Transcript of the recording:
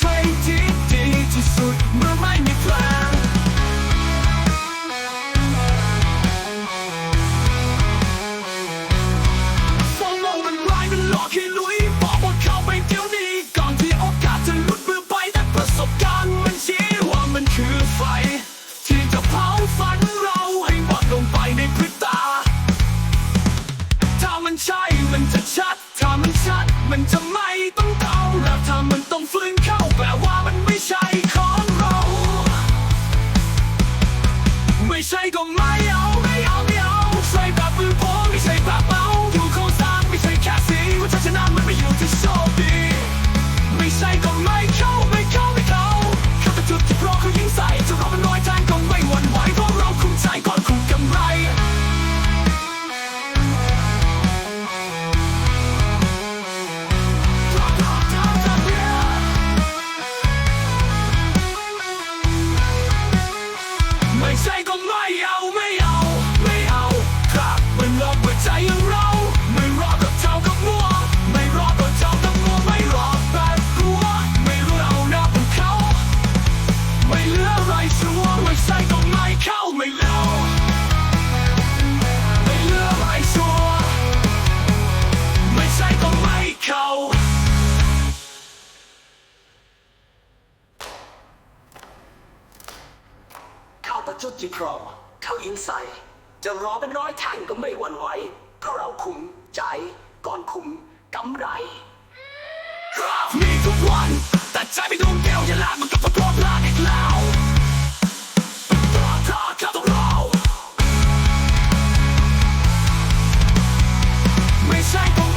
train. Recycle my ประชุดจิตรอเข้ายิงใส่ จะรอเป็นร้อยทางก็ไม่หวั่นไหวเพราะเราคุมใจก่อนคุมกำไรรับมีทุกวัน แต่ใจไม่ดวงเดียวอย่าลามันก็ต้องรอดลาอีกแล้วรอดรอดก็ต้องรอไม่ใช่